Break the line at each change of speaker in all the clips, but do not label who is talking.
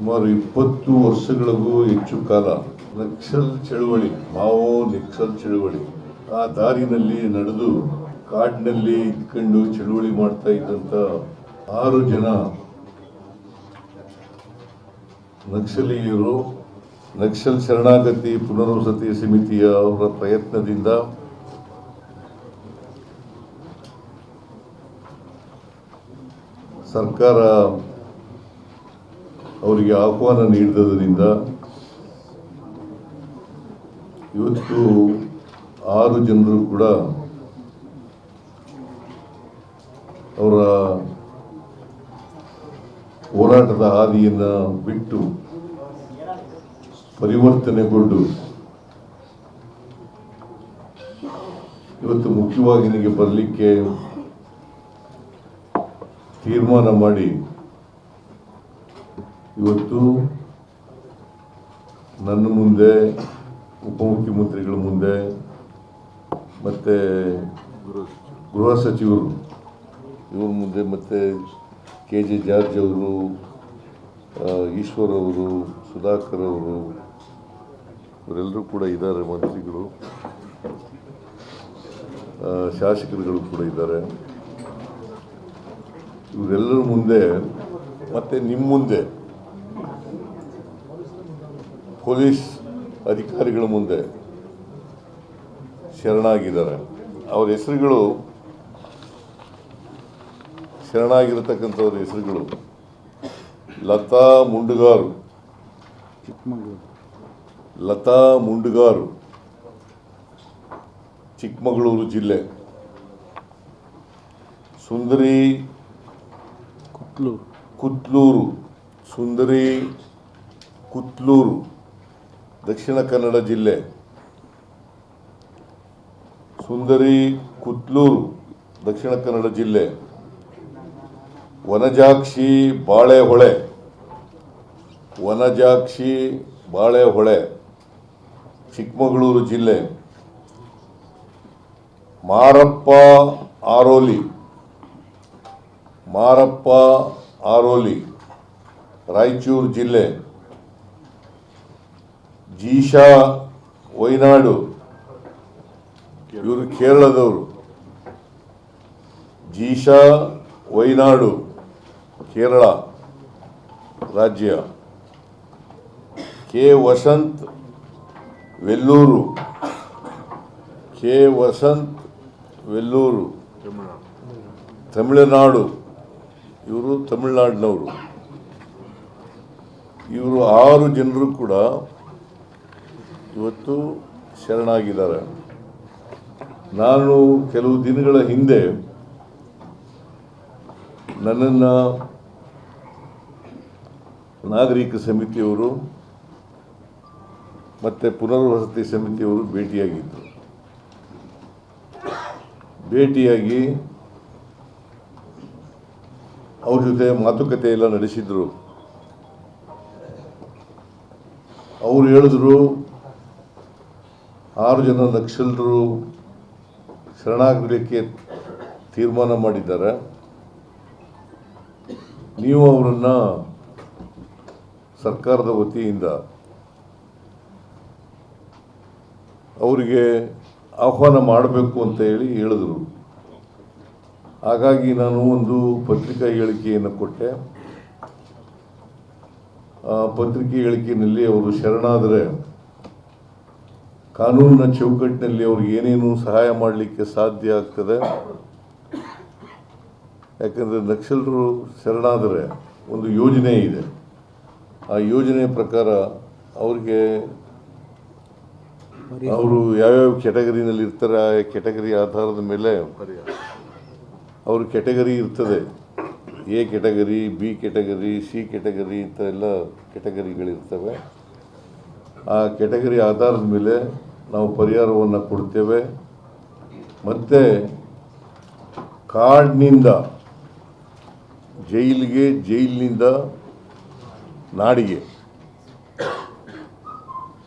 ಸುಮಾರು ಇಪ್ಪತ್ತು ವರ್ಷಗಳಿಗೂ ಹೆಚ್ಚು ಕಾಲ ನಕ್ಸಲ್ ಚಳುವಳಿ, ಮಾವೋ ನಕ್ಸಲ್ ಚಳುವಳಿ. ಆ ದಾರಿನಲ್ಲಿ ನಡೆದು ಕಾಡಿನಲ್ಲಿ ಇದ್ಕೊಂಡು ಚಳುವಳಿ ಮಾಡ್ತಾ ಇದ್ದಂಥ ಆರು ಜನ ನಕ್ಸಲೀಯರು. ನಕ್ಸಲ್ ಶರಣಾಗತಿ ಪುನರ್ವಸತಿ ಸಮಿತಿಯ ಅವರ ಪ್ರಯತ್ನದಿಂದ ಸರ್ಕಾರ ಅವರಿಗೆ ಆಹ್ವಾನ ನೀಡಿದ್ದರಿಂದ ಇವತ್ತು ಆರು ಜನರು ಕೂಡ ಅವರ ಹೋರಾಟದ ಹಾದಿಯನ್ನು ಬಿಟ್ಟು ಪರಿವರ್ತನೆಗೊಂಡು ಇವತ್ತು ಮುಖ್ಯವಾಗಿ ನನಗೆ ಬರಲಿಕ್ಕೆ ತೀರ್ಮಾನ ಮಾಡಿ ಇವತ್ತು ನನ್ನ ಮುಂದೆ ಉಪಮುಖ್ಯಮಂತ್ರಿಗಳ ಮುಂದೆ ಮತ್ತು ಗೃಹ ಸಚಿವರು, ಇವ್ರ ಮುಂದೆ ಮತ್ತು ಕೆ ಜೆ ಜಾರ್ಜ್ ಅವರು ಈಶ್ವರ್ ಅವರು, ಸುಧಾಕರ್ ಅವರು, ಇವರೆಲ್ಲರೂ ಕೂಡ ಇದ್ದಾರೆ, ಮಂತ್ರಿಗಳು. ಶಾಸಕರುಗಳು ಕೂಡ ಇದ್ದಾರೆ. ಇವರೆಲ್ಲರ ಮುಂದೆ, ಮತ್ತು ನಿಮ್ಮ ಮುಂದೆ ಪೊಲೀಸ್ ಅಧಿಕಾರಿಗಳ ಮುಂದೆ ಶರಣಾಗಿದ್ದಾರೆ. ಅವ್ರ ಹೆಸರುಗಳು ಶರಣಾಗಿರತಕ್ಕಂಥವ್ರ ಹೆಸರುಗಳು ಲತಾ ಮುಂಡುಗಾರು. ಲತಾ ಮುಂಡುಗಾರು ಚಿಕ್ಕಮಗಳೂರು ಜಿಲ್ಲೆ. ಸುಂದರಿ
ಕುತ್ಲೂರು.
ಕುತ್ಲೂರು ಸುಂದರಿ ಕುತ್ಲೂರು. ದಕ್ಷಿಣ ಕನ್ನಡ ಜಿಲ್ಲೆ ಸುಂದರಿ ಕುತ್ಲೂರು, ದಕ್ಷಿಣ ಕನ್ನಡ ಜಿಲ್ಲೆ ವನಜಾಕ್ಷಿ ಬಾಳೆಹೊಳೆ ವನಜಾಕ್ಷಿ ಬಾಳೆಹೊಳೆ, ಚಿಕ್ಕಮಗಳೂರು ಜಿಲ್ಲೆ ಮಾರಪ್ಪ ಆರೋಲಿ ಮಾರಪ್ಪ ಆರೋಲಿ, ರಾಯಚೂರು ಜಿಲ್ಲೆ ಜೀಶಾ, ವೈನಾಡು, ಇವರು ಕೇರಳದವರು. ಜೀಶಾ, ವೈನಾಡು, ಕೇರಳ ರಾಜ್ಯ. ಕೆ. ವಸಂತ್, ವೆಲ್ಲೂರು. ಕೆ. ವಸಂತ್, ವೆಲ್ಲೂರು. ತಮಿಳುನಾಡು. ಇವರು ತಮಿಳುನಾಡಿನವರು. ಇವರು ಆರು ಜನರು ಕೂಡ ಇವತ್ತು ಶರಣಾಗಿದ್ದಾರೆ. ನಾನು ಕೆಲವು ದಿನಗಳ ಹಿಂದೆ ನನ್ನನ್ನು ನಾಗರಿಕ ಸಮಿತಿಯವರು ಮತ್ತು ಪುನರ್ವಸತಿ ಸಮಿತಿಯವರು ಭೇಟಿಯಾಗಿದ್ದರು ಭೇಟಿಯಾಗಿ ಅವ್ರ ಜೊತೆ ಮಾತುಕತೆ ಎಲ್ಲ ನಡೆಸಿದ್ರು. ಅವರು ಹೇಳಿದ್ರು ಆರು ಜನ ನಕ್ಸಲರು ಶರಣಾಗಲಿಕ್ಕೆ ತೀರ್ಮಾನ ಮಾಡಿದ್ದಾರೆ. ನೀವು ಅವರನ್ನು ಸರ್ಕಾರದ ವತಿಯಿಂದ ಅವರಿಗೆ ಆಹ್ವಾನ ಮಾಡಬೇಕು ಅಂತ ಹೇಳಿ ಹೇಳಿದರು. ಹಾಗಾಗಿ ನಾನು ಒಂದು ಪತ್ರಿಕಾ ಹೇಳಿಕೆಯನ್ನು ಕೊಟ್ಟೆ. ಆ ಪತ್ರಿಕೆ ಹೇಳಿಕೆಯಲ್ಲಿ ಅವರು ಶರಣಾದರೆ ಕಾನೂನಿನ ಚೌಕಟ್ಟಿನಲ್ಲಿ ಅವ್ರಿಗೆ ಏನೇನು ಸಹಾಯ ಮಾಡಲಿಕ್ಕೆ ಸಾಧ್ಯ ಆಗ್ತದೆ? ಯಾಕಂದರೆ ನಕ್ಸಲರು ಶರಣಾದರೆ ಒಂದು ಯೋಜನೆ ಇದೆ. ಆ ಯೋಜನೆ ಪ್ರಕಾರ ಅವ್ರಿಗೆ ಅವರು ಯಾವ್ಯಾವ ಕೆಟಗರಿನಲ್ಲಿ ಇರ್ತಾರೆ, ಆ ಕೆಟಗರಿ ಆಧಾರದ ಮೇಲೆ ಅವ್ರ ಕೆಟಗರಿ ಇರ್ತದೆ. A category B category C category ಇಂಥ ಎಲ್ಲ ಕೆಟಗರಿಗಳಿರ್ತವೆ ಆ ಕೆಟಗರಿ ಆಧಾರದ ಮೇಲೆ ನಾವು ಪರಿಹಾರವನ್ನು ಕೊಡ್ತೇವೆ. ಮತ್ತು ಕಾಡಿನಿಂದ ಜೈಲಿಗೆ, ಜೈಲಿನಿಂದ ನಾಡಿಗೆ.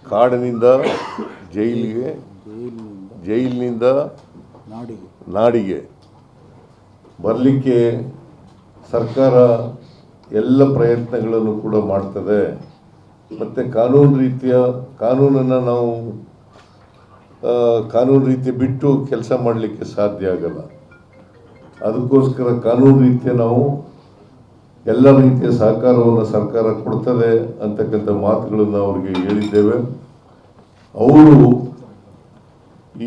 ಕಾಡಿನಿಂದ ಜೈಲಿಗೆ,
ಜೈಲಿನಿಂದ ನಾಡಿಗೆ.
ನಾಡಿಗೆ ಬರಲಿಕ್ಕೆ ಸರ್ಕಾರ ಎಲ್ಲ ಪ್ರಯತ್ನಗಳನ್ನು ಕೂಡ ಮಾಡ್ತದೆ. ಮತ್ತು ಕಾನೂನು ರೀತಿಯ, ಕಾನೂನನ್ನು ನಾವು ಕಾನೂನು ರೀತಿ ಬಿಟ್ಟು ಕೆಲಸ ಮಾಡಲಿಕ್ಕೆ ಸಾಧ್ಯ ಆಗಲ್ಲ. ಅದಕ್ಕೋಸ್ಕರ ಕಾನೂನು ರೀತಿಯ ನಾವು ಎಲ್ಲ ರೀತಿಯ ಸಹಕಾರವನ್ನು ಸರ್ಕಾರ ಕೊಡ್ತದೆ ಅಂತಕ್ಕಂಥ ಮಾತುಗಳನ್ನು ಅವರಿಗೆ ಹೇಳಿದ್ದೇವೆ. ಅವರು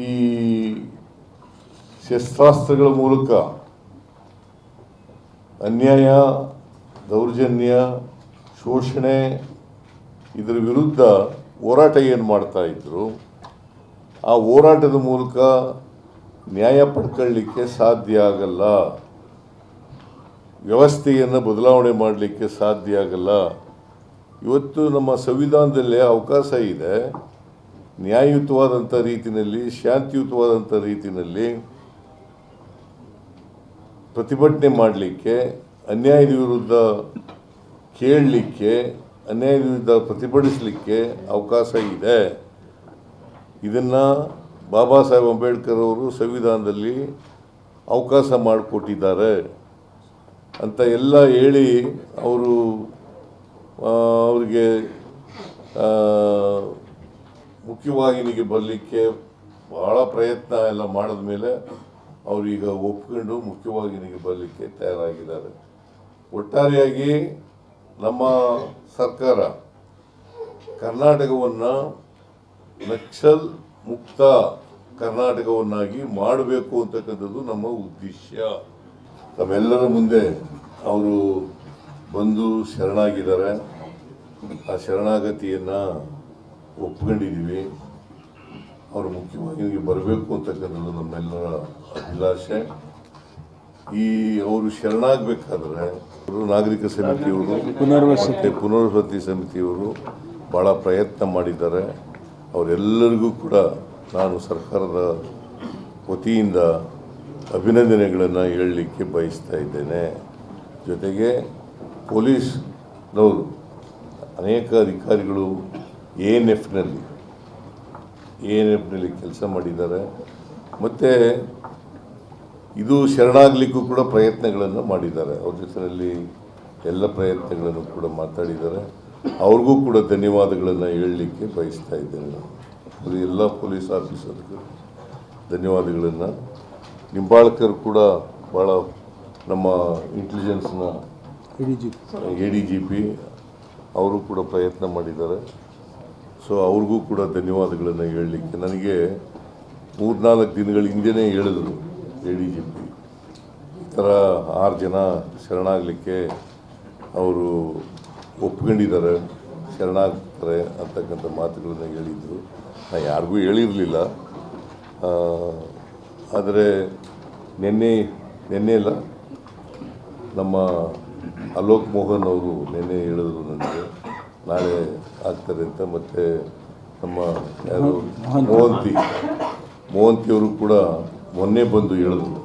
ಈ ಶಸ್ತ್ರಾಸ್ತ್ರಗಳ ಮೂಲಕ ಅನ್ಯಾಯ, ದೌರ್ಜನ್ಯ, ಶೋಷಣೆ ಇದರ ವಿರುದ್ಧ ಹೋರಾಟ ಏನು ಮಾಡ್ತಾ ಇದ್ರು ಆ ಹೋರಾಟದ ಮೂಲಕ ನ್ಯಾಯ ಪಡ್ಕೊಳ್ಳಿಕ್ಕೆ ಸಾಧ್ಯ ಆಗಲ್ಲ. ವ್ಯವಸ್ಥೆಯನ್ನು ಬದಲಾವಣೆ ಮಾಡಲಿಕ್ಕೆ ಸಾಧ್ಯ ಆಗಲ್ಲ. ಇವತ್ತು ನಮ್ಮ ಸಂವಿಧಾನದಲ್ಲೇ ಅವಕಾಶ ಇದೆ. ನ್ಯಾಯಯುತವಾದಂಥ ರೀತಿಯಲ್ಲಿ ಶಾಂತಿಯುತವಾದಂಥ ರೀತಿಯಲ್ಲಿ ಪ್ರತಿಭಟನೆ ಮಾಡಲಿಕ್ಕೆ, ಅನ್ಯಾಯದ ವಿರುದ್ಧ ಕೇಳಲಿಕ್ಕೆ, ಅನ್ಯಾಯದ ವಿರುದ್ಧ ಪ್ರತಿಭಟಿಸಲಿಕ್ಕೆ ಅವಕಾಶ ಇದೆ. ಇದನ್ನು ಬಾಬಾ ಸಾಹೇಬ್ ಅಂಬೇಡ್ಕರ್ ಅವರು ಸಂವಿಧಾನದಲ್ಲಿ ಅವಕಾಶ ಮಾಡಿಕೊಟ್ಟಿದ್ದಾರೆ ಅಂತ ಎಲ್ಲ ಹೇಳಿ ಅವರು ಅವರಿಗೆ ಮುಖ್ಯವಾಹಿನಿಗೆ ಬರಲಿಕ್ಕೆ ಬಹಳ ಪ್ರಯತ್ನ ಎಲ್ಲ ಮಾಡಿದ ಮೇಲೆ ಅವರೀಗ ಒಪ್ಕೊಂಡು ಮುಖ್ಯವಾಹಿನಿಗೆ ಬರಲಿಕ್ಕೆ ತಯಾರಾಗಿದ್ದಾರೆ. ಒಟ್ಟಾರೆಯಾಗಿ ನಮ್ಮ ಸರ್ಕಾರ ಕರ್ನಾಟಕವನ್ನು ನಕ್ಸಲ್ ಮುಕ್ತ ಕರ್ನಾಟಕವನ್ನಾಗಿ ಮಾಡಬೇಕು ಅಂತಕ್ಕಂಥದ್ದು ನಮ್ಮ ಉದ್ದೇಶ. ತಮ್ಮೆಲ್ಲರ ಮುಂದೆ ಅವರು ಬಂದು ಶರಣಾಗಿದ್ದಾರೆ. ಆ ಶರಣಾಗತಿಯನ್ನು ಒಪ್ಕೊಂಡಿದ್ದೀವಿ. ಅವರು ಮುಖ್ಯವಾಗಿ ಬರಬೇಕು ಅಂತಕ್ಕಂಥದ್ದು ನಮ್ಮೆಲ್ಲರ ಅಭಿಲಾಷೆ. ಈ ಅವರು ಶರಣಾಗಬೇಕಾದ್ರೆ ಅವರು ನಾಗರಿಕ ಸಮಿತಿಯವರು
ಪುನರ್ವಸತಿ.
ಪುನರ್ವಸತಿ ಸಮಿತಿಯವರು ಭಾಳ ಪ್ರಯತ್ನ ಮಾಡಿದ್ದಾರೆ. ಅವರೆಲ್ಲರಿಗೂ ಕೂಡ ನಾನು ಸರ್ಕಾರದ ವತಿಯಿಂದ ಅಭಿನಂದನೆಗಳನ್ನು ಹೇಳಲಿಕ್ಕೆ ಬಯಸ್ತಾ ಇದ್ದೇನೆ. ಜೊತೆಗೆ ಪೊಲೀಸ್ನವರು ಅನೇಕ ಅಧಿಕಾರಿಗಳು ಎ ಎನ್ ಎಫ್ನಲ್ಲಿ ಎ ಎನ್ ಎಫ್ನಲ್ಲಿ ಕೆಲಸ ಮಾಡಿದ್ದಾರೆ. ಮತ್ತು ಇದು ಶರಣಾಗಲಿಕ್ಕೂ ಕೂಡ ಪ್ರಯತ್ನಗಳನ್ನು ಮಾಡಿದ್ದಾರೆ. ಅವ್ರ ಜೊತೆಯಲ್ಲಿ ಎಲ್ಲ ಪ್ರಯತ್ನಗಳನ್ನು ಕೂಡ ಮಾತಾಡಿದ್ದಾರೆ. ಅವ್ರಿಗೂ ಕೂಡ ಧನ್ಯವಾದಗಳನ್ನು ಹೇಳಲಿಕ್ಕೆ ಬಯಸ್ತಾ ಇದ್ದೇನೆ ನಾನು. ಎಲ್ಲ ಪೊಲೀಸ್ ಆಫೀಸರ್ಗೂ ಧನ್ಯವಾದಗಳನ್ನು. ನಿಂಬಾಳ್ಕರ್ ಕೂಡ ಭಾಳ ನಮ್ಮ ಇಂಟೆಲಿಜೆನ್ಸ್ನ ಎ ಡಿ ಜಿ ಪಿ ಅವರು ಕೂಡ ಪ್ರಯತ್ನ ಮಾಡಿದ್ದಾರೆ. ಸೊ ಅವ್ರಿಗೂ ಕೂಡ ಧನ್ಯವಾದಗಳನ್ನು ಹೇಳಲಿಕ್ಕೆ. ನನಗೆ ಮೂರ್ನಾಲ್ಕು ದಿನಗಳ ಹಿಂದೆನೇ ಹೇಳಿದ್ರು ಎ ಡಿ ಜಿ ಪಿ ಈ ಥರ ಆರು ಜನ ಶರಣಾಗಲಿಕ್ಕೆ ಅವರು ಒಪ್ಕೊಂಡಿದ್ದಾರೆ ಶರಣಾಗ್ತಾರೆ ಅಂತಕ್ಕಂಥ ಮಾತುಗಳನ್ನು ಹೇಳಿದರು. ನಾನು ಯಾರಿಗೂ ಹೇಳಿರಲಿಲ್ಲ. ಆದರೆ ನಿನ್ನೆ ನಿನ್ನೆ ಇಲ್ಲ ನಮ್ಮ ಅಲೋಕ್ ಮೋಹನ್ ಅವರು ನಿನ್ನೆ ಹೇಳಿದ್ರು ನನಗೆ. ನಾಳೆ ಆಗ್ತಾರೆ ಅಂತ ಮತ್ತು ನಮ್ಮ ಯಾರು? ಮೋಹಂತಿ. ಮೋಹಂತಿಯವರು ಕೂಡ ಮೊನ್ನೆ ಬಂದು ಹೇಳಿದ್ರು.